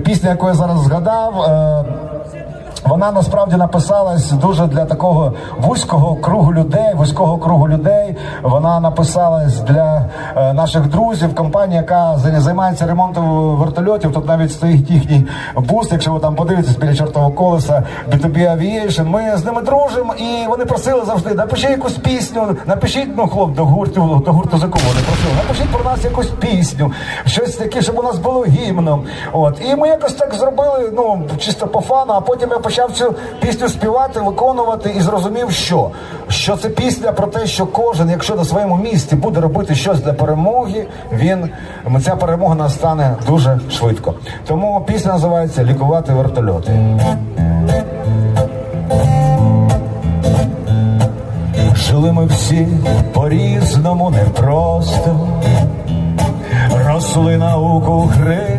Пісня, яку я зараз згадав, е, вона насправді написалась дуже для такого вузького кругу людей, вузького кругу людей. Вона написалась для е, наших друзів, компанії, яка займається ремонтом вертольотів. Тут навіть стоїть їхній бус. Якщо ви там подивитесь біля чортового колеса B2B Aviation, ми з ними дружимо, і вони просили завжди напиши якусь пісню, напишіть ну хлоп до гурту до гурту Закова. Вони просили, напишіть про нас якусь пісню, щось таке, щоб у нас було гімном. От і ми якось так зробили, ну чисто по фану. А потім я почав цю пісню співати, виконувати і зрозумів, що що це пісня про те, що кожен, якщо на своєму місці буде робити щось для перемоги, він ця перемога настане дуже швидко. Тому пісня називається Лікувати вертольоти. Жили ми всі по-різному непросто, росли науку, раніше.